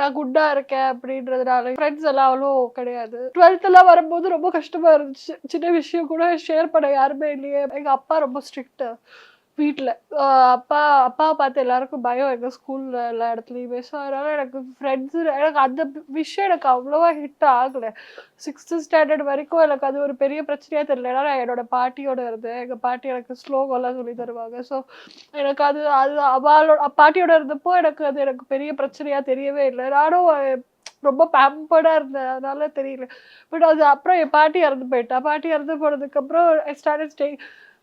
நான் குட்டா இருக்கேன் அப்படின்றதுனால ஃப்ரெண்ட்ஸ் எல்லாம் அவ்வளோ கிடையாது. டுவெல்த்தெல்லாம் வரும்போது ரொம்ப கஷ்டமா இருந்துச்சு. சின்ன விஷயம் கூட ஷேர் பண்ண யாருமே இல்லையே. எங்க அப்பா ரொம்ப ஸ்ட்ரிக்ட் வீட்டில் அப்பா அப்பாவை பார்த்து எல்லாருக்கும் பயம். எங்கள் ஸ்கூலில் எல்லா இடத்துலையுமே. ஸோ அதனால் எனக்கு ஃப்ரெண்ட்ஸு எனக்கு அந்த விஷயம் எனக்கு அவ்வளோவா ஹிட் ஆகலை. சிக்ஸ்த்து ஸ்டாண்டர்ட் வரைக்கும் எனக்கு அது ஒரு பெரிய பிரச்சனையாக தெரியல. ஏன்னா நான் என்னோட பாட்டியோட இருந்தேன் எங்கள் பாட்டி எனக்கு ஸ்லோகம்லாம் சொல்லி தருவாங்க. ஸோ எனக்கு அது அது அவளோட பாட்டியோட இருந்தப்போ எனக்கு அது எனக்கு பெரிய பிரச்சனையாக தெரியவே இல்லை. நானும் ரொம்ப பேம்பர்டாக இருந்தேன். அதனால தெரியல. பட் அது அப்புறம் என் பாட்டி இறந்து போயிட்டா. பாட்டி இறந்து போனதுக்கப்புறம் I stay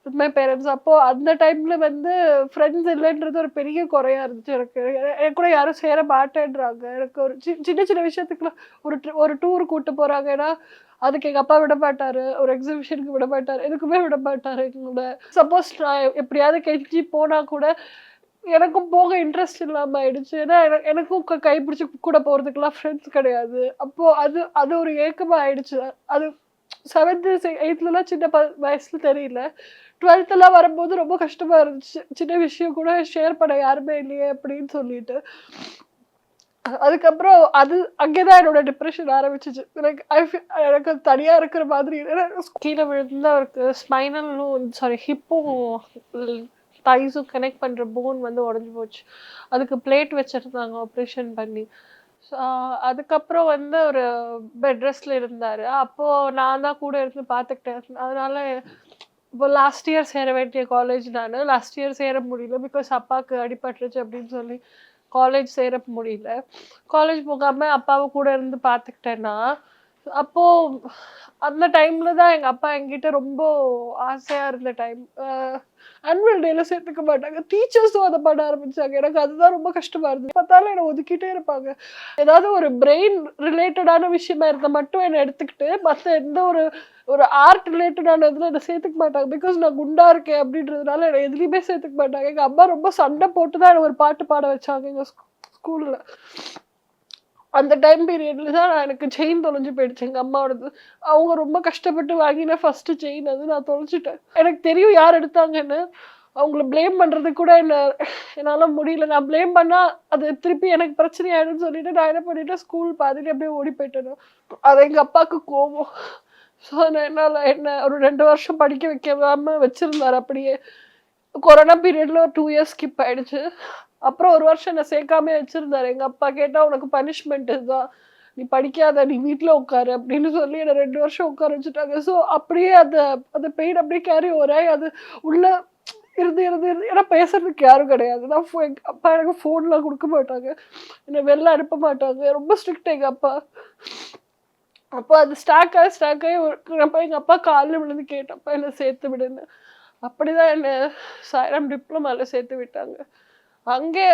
with my parents அப்போ அந்த டைம்ல வந்து ஃப்ரெண்ட்ஸ் இல்லைன்றது ஒரு பெரிய குறையா இருந்துச்சு எனக்கு. எனக்கு கூட யாரும் சேர மாட்டேன்றாங்க. எனக்கு ஒரு சின்ன சின்ன விஷயத்துக்குலாம் ஒரு ஒரு டூர் கூட்டு போறாங்கன்னா அதுக்கு எங்க அப்பா விட மாட்டாரு. ஒரு எக்ஸிபிஷனுக்கு விட மாட்டாரு. எதுக்குமே விட மாட்டாரு எங்களோட சப்போஸ் நான் எப்படியாவது கெஞ்சி போனா கூட எனக்கும் போக இன்ட்ரெஸ்ட் இல்லாமல் ஆயிடுச்சு. ஏன்னா எனக்கு- எனக்கும் கைப்பிடிச்சி கை பிடிச்சி கூட போகிறதுக்கெல்லாம் ஃப்ரெண்ட்ஸ் கிடையாது. அப்போது அது அது ஒரு ஏக்கமாக ஆயிடுச்சு. அது செவன்த்து எயித்துலலாம் சின்ன ப வயசில் தெரியல. டுவெல்த்தெல்லாம் வரும்போது ரொம்ப கஷ்டமா இருந்துச்சு. சின்ன விஷயம் கூட ஷேர் பண்ண யாருமே இல்லையே அப்படின்னு சொல்லிட்டு. அதுக்கப்புறம் அது அங்கேதான் என்னோட டிப்ரெஷன் ஆரம்பிச்சிச்சு. எனக்கு ஐ எனக்கு தனியாக தனியா இருக்கிற மாதிரி கீழே விழுந்து அவருக்கு ஸ்பைனலும் சாரி ஹிப்பும் தைஸும் கனெக்ட் பண்ற போன் வந்து உடஞ்சி போச்சு. அதுக்கு பிளேட் வச்சிருந்தாங்க ஆப்ரேஷன் பண்ணி. So, அதுக்கப்புறம் வந்து ஒரு பெட் ரெஸ்ட்ல இருந்தாரு. அப்போ நான் தான் கூட இருந்து பார்த்துக்கிட்டேன். அதனால இப்போ லாஸ்ட் இயர் சேர வேண்டிய காலேஜ் நான் லாஸ்ட் இயர் சேர முடியல பிகாஸ் அப்பாவுக்கு அடிபட்டுருச்சு அப்படின்னு சொல்லி காலேஜ் சேர முடியல. காலேஜ் போகாம அப்பாவை கூட இருந்து பார்த்துக்கிட்டேன்னா அப்போ அந்த டைம்ல தான் எங்க அப்பா என்கிட்ட ரொம்ப ஆசையா இருந்த டைம் ஆனுவல் டேல சேர்த்துக்க மாட்டாங்க. டீச்சர்ஸும் அதை பண்ண ஆரம்பிச்சாங்க. எனக்கு அதுதான் ரொம்ப கஷ்டமா இருந்தது. பார்த்தாலும் என்னை ஒதுக்கிட்டே இருப்பாங்க. ஏதாவது ஒரு பிரெயின் ரிலேட்டடான விஷயமா இருந்தா மட்டும் என்னை எடுத்துக்கிட்டு மற்ற எந்த ஒரு ஒரு ஆர்ட் ரிலேட்டடான இதில் என்னை சேர்த்துக்க மாட்டாங்க. பிகாஸ் நான் குண்டா இருக்கேன் அப்படின்றதுனால என்னை எதுலேயுமே சேர்த்துக்க மாட்டாங்க. எங்கள் அம்மா ரொம்ப சண்டை போட்டு தான் என்னை ஒரு பாட்டு பாட வச்சாங்க எங்கள் ஸ்கூலில் அந்த டைம் பீரியட்ல தான் நான் எனக்கு செயின் தொலைஞ்சு போயிடுச்சு. எங்கள் அம்மாவோடது. அவங்க ரொம்ப கஷ்டப்பட்டு வாங்கின ஃபர்ஸ்ட் செயின் அது நான் தொலைச்சிட்டேன் எனக்கு தெரியும் யார் எடுத்தாங்கன்னு. அவங்கள ப்ளேம் பண்ணுறது கூட என்ன என்னால் முடியல. நான் ப்ளேம் பண்ணால் அது திருப்பி எனக்கு பிரச்சனை ஆயிடும்னு சொல்லிட்டு நான் என்ன பண்ணிட்டேன்? ஸ்கூல் பாதிட்டு அப்படியே ஓடி போயிட்டேன் அது எங்கள் அப்பாவுக்கு கோவம் ஸோ நான் என்னால் என்ன ஒரு ரெண்டு வருஷம் படிக்க வைக்காமல் வச்சிருந்தாரு அப்படியே. கொரோனா பீரியட்ல ஒரு டூ இயர்ஸ் ஸ்கிப் ஆயிடுச்சு. அப்புறம் ஒரு வருஷம் என்ன சேர்க்காமே வச்சிருந்தாரு. எங்கள் அப்பா கேட்டா உனக்கு பனிஷ்மெண்ட் இதுதான். நீ படிக்காத நீ வீட்டில் உட்காரு அப்படின்னு சொல்லி என்னை ரெண்டு வருஷம் உட்கார வச்சுட்டாங்க. ஸோ அப்படியே அந்த அந்த பெயின் அப்படியே கேரி ஓராய் அது உள்ள இருந்து இருந்து இருந்து ஏன்னா பேசுறதுக்கு யாரும் கிடையாது. நான் எங்க அப்பா எனக்கு ஃபோன்லாம் கொடுக்க மாட்டாங்க. என்னை வெளில அனுப்ப மாட்டாங்க. ரொம்ப ஸ்ட்ரிக்ட் எங்கள் அப்பா. அப்போ அது ஸ்டாக் ஆகி ஸ்டாக் ஆகி எங்க அப்பா காலில் விழுந்து கேட்டப்ப என்ன சேர்த்து விடுன்னு. அப்படிதான் என்ன சாய்ராம் டிப்ளமாவில் சேர்த்து விட்டாங்க. அங்கே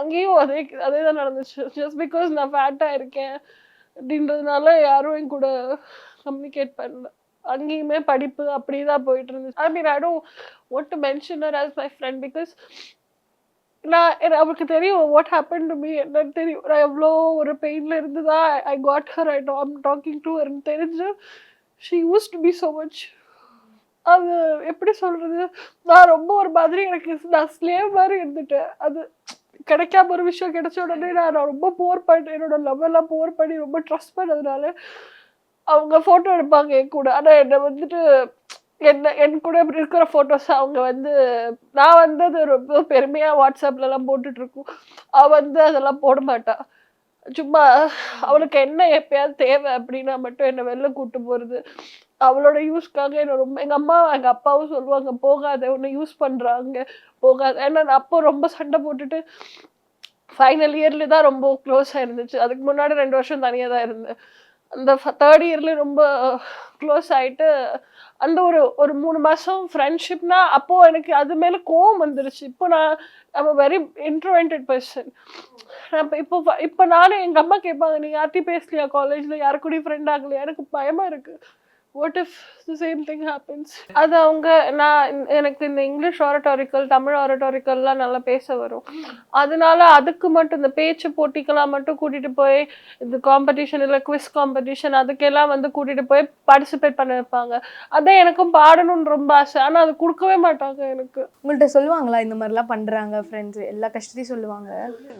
அங்கேயும் அதே அதே தான் நடந்துச்சு. ஜஸ்ட் பிகாஸ் நான் ஃபேட்டாக இருக்கேன் அப்படின்றதுனால யாரும் என் கூட கம்யூனிகேட் பண்ணல. அங்கேயுமே படிப்பு அப்படி தான் போயிட்டு இருந்துச்சு. I mean I don't to mention her as my friend because நான் அவருக்கு தெரியும் வாட் ஹேப்பன் டு மீ என்னன்னு தெரியும். நான் எவ்வளோ ஒரு பெயினில் இருந்து தான் I got her I I'm talking to ஹர்னு தெரிஞ்சு she used to be so much அது எப்படி சொல்றது? நான் ரொம்ப ஒரு மாதிரி எனக்கு நான் ஸ்லேவ் மாதிரி இருந்துட்டேன். அது கிடைக்காம ஒரு விஷயம் கிடைச்ச உடனே நான் நான் ரொம்ப போர் பண்ணி என்னோட லவ்வெல்லாம் போர் பண்ணி ரொம்ப ட்ரஸ்ட் பண்ணதுனால அவங்க ஃபோட்டோ எடுப்பாங்க என் கூட. ஆனால் என்னை வந்துட்டு என்ன என் கூட இப்படி இருக்கிற ஃபோட்டோஸ் அவங்க வந்து நான் வந்து அது ரொம்ப பெருமையாக வாட்ஸ்அப்லலாம் போட்டுட்ருக்கோம் அவள் வந்து அதெல்லாம் போட மாட்டாள் சும்மா அவளுக்கு என்ன எப்பயாவது தேவை அப்படின்னா மட்டும் என்னை வெளில கூட்டு போகிறது அவளோட யூஸ்க்காக என்ன ரொம்ப எங்கள் அம்மா எங்கள் அப்பாவும் சொல்லுவாங்க போகாத உன்னை யூஸ் பண்ணுறாங்க போகாத. ஏன்னா நான் அப்போ ரொம்ப சண்டை போட்டுட்டு ஃபைனல் இயர்ல தான் ரொம்ப க்ளோஸாக இருந்துச்சு. அதுக்கு முன்னாடி ரெண்டு வருஷம் தனியாக தான் இருந்தேன். அந்த தேர்ட் இயரில் ரொம்ப க்ளோஸ் ஆகிட்டு அந்த ஒரு ஒரு மூணு மாதம் ஃப்ரெண்ட்ஷிப்னா அப்போது எனக்கு அது மேலே கோவம் வந்துருச்சு. இப்போ நான் ஐம் வெரி இன்ட்ரோவென்டட் பர்சன் இப்போ இப்போ இப்போ நானும் எங்கள் அம்மா கேட்பாங்க நீ யார்ட்டையும் பேசலையா? காலேஜில் யாரு கூடயும் ஃப்ரெண்ட் ஆகலையா? எனக்கு பயமாக இருக்குது what if the same thing happens அது அவங்க நான் எனக்கு இந்த இங்கிலீஷ் ஆரட்டாரிக்கல் தமிழ் ஆரட்டாரிக்கல்லாம் நல்லா பேச வரும். அதனால அதுக்கு மட்டும் இந்த பேச்சு போட்டிக்கெல்லாம் மட்டும் கூட்டிட்டு போய் இந்த காம்படிஷன் இல்லை குவிஸ் காம்படிஷன் அதுக்கெல்லாம் வந்து கூட்டிட்டு போய் பார்ட்டிசிபேட் பண்ண வைப்பாங்க. அதான் எனக்கும் பாடணும்னு ரொம்ப ஆசை. ஆனா அது கொடுக்கவே மாட்டாங்க எனக்கு. உங்கள்கிட்ட சொல்லுவாங்களா இந்த மாதிரிலாம் பண்றாங்க ஃப்ரெண்ட்ஸ் எல்லா கஷ்டத்தையும் சொல்லுவாங்க.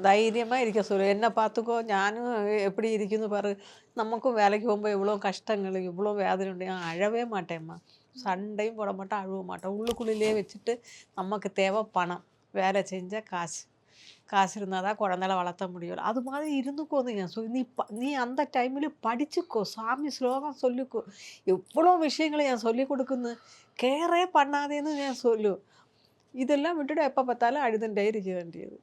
தைரியமாக இருக்க சொல்லு. என்ன பார்த்துக்கோ ஞானும் எப்படி இருக்குன்னு பாரு. நமக்கும் வேலைக்கு போகும்போது இவ்வளோ கஷ்டங்கள் இவ்வளோ வேதனை உண்டு அழவே மாட்டேம்மா. சண்டையும் போட மாட்டேன் அழுவ மாட்டேன். உள்ளுக்குள்ளேயே வச்சுட்டு நமக்கு தேவை பணம். வேலை செஞ்சால் காசு. காசு இருந்தால் தான் குழந்தைல வளர்த்த முடியும். அது மாதிரி இருந்துக்கோங்க ஸோ நீ ப நீ அந்த டைமில் படிச்சுக்கோ. சாமி ஸ்லோகம் சொல்லிக்கோ. எவ்வளோ விஷயங்களை என் சொல்லி கொடுக்குன்னு. கேரே பண்ணாதேன்னு நான் சொல்லு? இதெல்லாம் விட்டுட்டு எப்போ பார்த்தாலும் அழுதுண்டே இருக்க வேண்டியது.